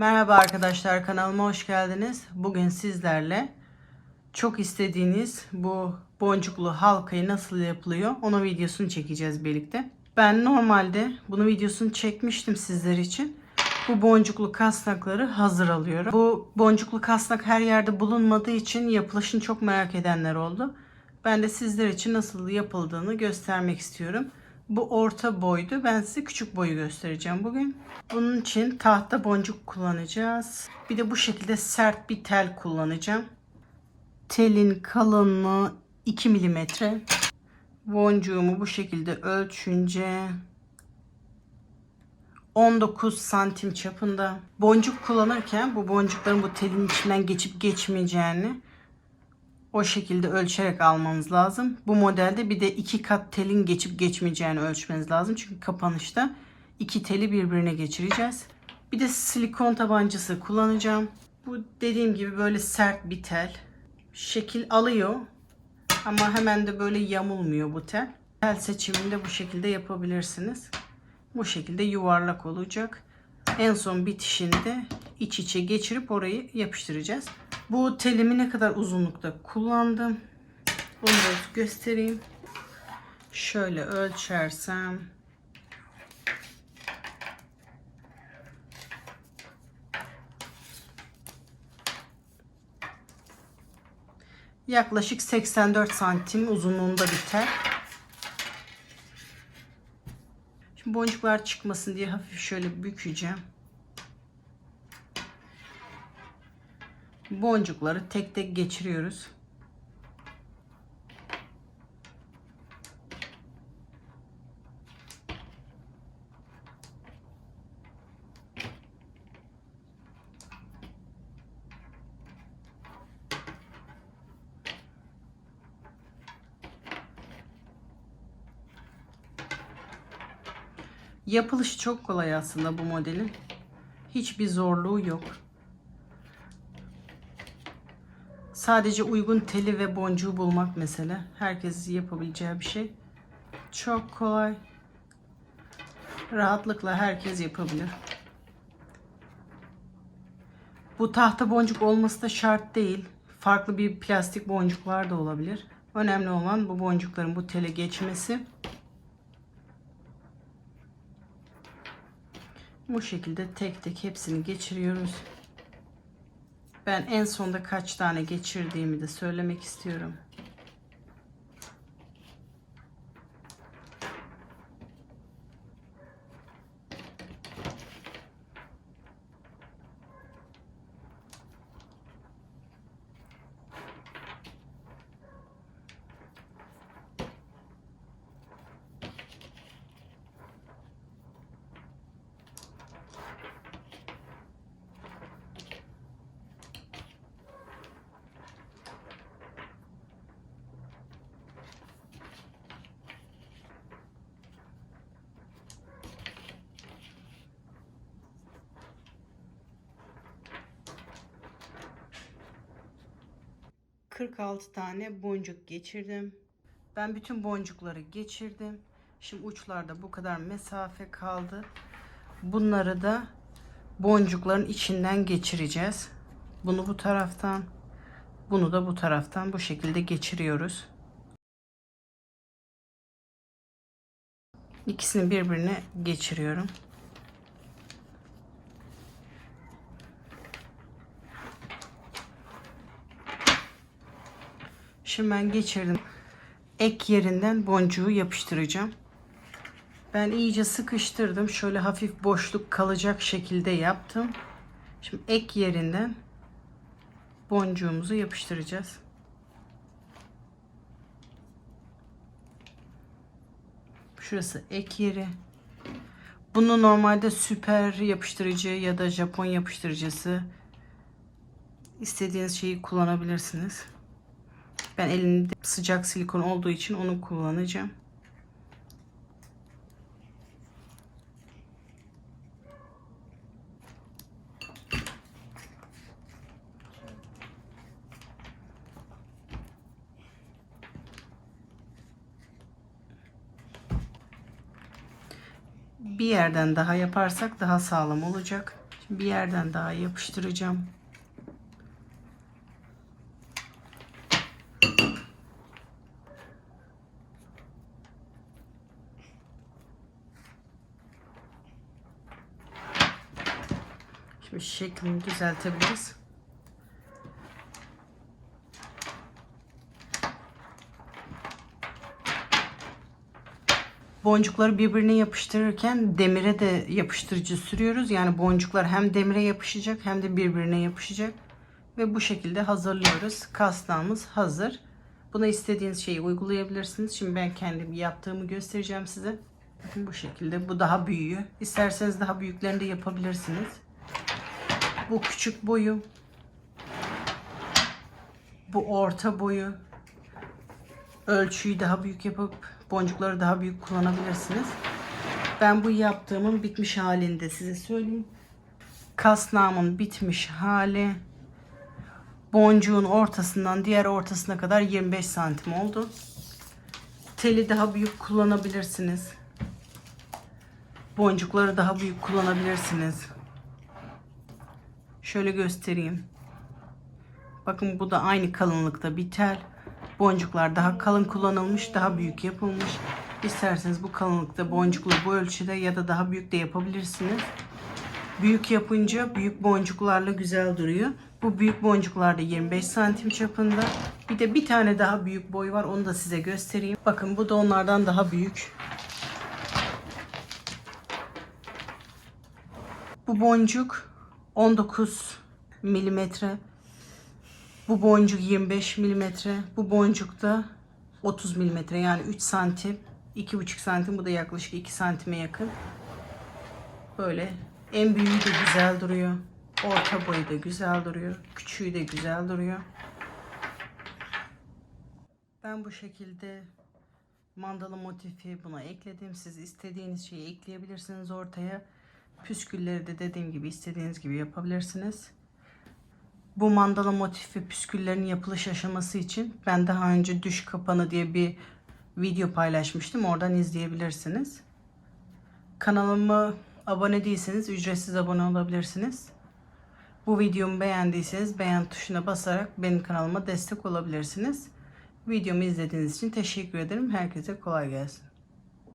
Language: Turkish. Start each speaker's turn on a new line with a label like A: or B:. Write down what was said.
A: Merhaba arkadaşlar kanalıma hoş geldiniz. Bugün sizlerle çok istediğiniz bu boncuklu halkayı nasıl yapılıyor onun videosunu çekeceğiz birlikte. Ben normalde bunu videosunu çekmiştim sizler için. Bu boncuklu kasnakları hazır alıyorum. Bu boncuklu kasnak her yerde bulunmadığı için yapılışını çok merak edenler oldu. Ben de sizler için nasıl yapıldığını göstermek istiyorum. Bu orta boydu. Ben size küçük boyu göstereceğim bugün. Bunun için tahta boncuk kullanacağız. Bir de bu şekilde sert bir tel kullanacağım. Telin kalınlığı 2 milimetre. Boncuğumu bu şekilde ölçünce 19 santim çapında. Boncuk kullanırken bu boncukların bu telin içinden geçip geçmeyeceğini o şekilde ölçerek almanız lazım. Bu modelde bir de iki kat telin geçip geçmeyeceğini ölçmeniz lazım. Çünkü kapanışta iki teli birbirine geçireceğiz. Bir de silikon tabancası kullanacağım. Bu dediğim gibi böyle sert bir tel. Şekil alıyor. Ama hemen de böyle yamulmuyor bu tel. Tel seçimini de bu şekilde yapabilirsiniz. Bu şekilde yuvarlak olacak. En son bitişinde iç içe geçirip orayı yapıştıracağız. Bu telimi ne kadar uzunlukta kullandım. Onu da göstereyim. Şöyle ölçersem yaklaşık 84 santim uzunluğunda bir tel. Şimdi boncuklar çıkmasın diye hafif şöyle bükeceğim. Boncukları tek tek geçiriyoruz. Yapılışı çok kolay aslında bu modelin. Hiçbir zorluğu yok. Sadece uygun teli ve boncuğu bulmak mesele. Herkes yapabileceği bir şey. Çok kolay. Rahatlıkla herkes yapabilir. Bu tahta boncuk olması da şart değil. Farklı bir plastik boncuklar da olabilir. Önemli olan bu boncukların bu tele geçmesi. Bu şekilde tek tek hepsini geçiriyoruz. Ben en sonda kaç tane geçirdiğimi de söylemek istiyorum. ...46 tane boncuk geçirdim. Ben bütün boncukları geçirdim. Şimdi uçlarda bu kadar mesafe kaldı. Bunları da boncukların içinden geçireceğiz. Bunu bu taraftan, bunu da bu taraftan bu şekilde geçiriyoruz. İkisini birbirine geçiriyorum. Şimdi ben geçirdim. Ek yerinden boncuğu yapıştıracağım. Ben iyice sıkıştırdım. Şöyle hafif boşluk kalacak şekilde yaptım. Şimdi ek yerinden boncuğumuzu yapıştıracağız. Şurası ek yeri. Bunu normalde süper yapıştırıcı ya da Japon yapıştırıcısı istediğiniz şeyi kullanabilirsiniz. Ben elimde sıcak silikon olduğu için onu kullanacağım. bir yerden daha yaparsak daha sağlam olacak. Bir yerden daha yapıştıracağım. Şimdi şeklini düzeltebiliriz. Boncukları birbirine yapıştırırken demire de yapıştırıcı sürüyoruz. Yani boncuklar hem demire yapışacak hem de birbirine yapışacak. Ve bu şekilde hazırlıyoruz. Kasnağımız hazır. Buna istediğiniz şeyi uygulayabilirsiniz. Şimdi ben kendim yaptığımı göstereceğim size. Bakın bu şekilde. Bu daha büyüğü. İsterseniz daha büyüklerini de yapabilirsiniz. Bu küçük boyu. Bu orta boyu. Ölçüyü daha büyük yapıp boncukları daha büyük kullanabilirsiniz. Ben bu yaptığımın bitmiş halinde size söyleyeyim. Kasnağımın bitmiş hali. Boncuğun ortasından diğer ortasına kadar 25 santim oldu. Teli daha büyük kullanabilirsiniz. Boncukları daha büyük kullanabilirsiniz. Şöyle göstereyim. Bakın bu da aynı kalınlıkta bir tel. Boncuklar daha kalın kullanılmış, daha büyük yapılmış. İsterseniz bu kalınlıkta boncuklu bu ölçüde ya da daha büyük de yapabilirsiniz. Büyük yapınca büyük boncuklarla güzel duruyor. Bu büyük boncuklar da 25 santim çapında. Bir de bir tane daha büyük boy var. Onu da size göstereyim. Bakın bu da onlardan daha büyük. Bu boncuk 19 milimetre. Bu boncuk 25 milimetre. Bu boncuk da 30 milimetre yani 3 santim. 2,5 santim. Bu da yaklaşık 2 santime yakın. Böyle en büyüğü de güzel duruyor. Orta boyu da güzel duruyor. Küçüğü de güzel duruyor. Ben bu şekilde mandala motifi buna ekledim. Siz istediğiniz şeyi ekleyebilirsiniz ortaya. Püskülleri de dediğim gibi istediğiniz gibi yapabilirsiniz. Bu mandala motifi püsküllerin yapılış aşaması için ben daha önce düş kapanı diye bir video paylaşmıştım. Oradan izleyebilirsiniz. Kanalıma abone değilseniz ücretsiz abone olabilirsiniz. Bu videomu beğendiyseniz beğen tuşuna basarak benim kanalıma destek olabilirsiniz. Videomu izlediğiniz için teşekkür ederim. Herkese kolay gelsin.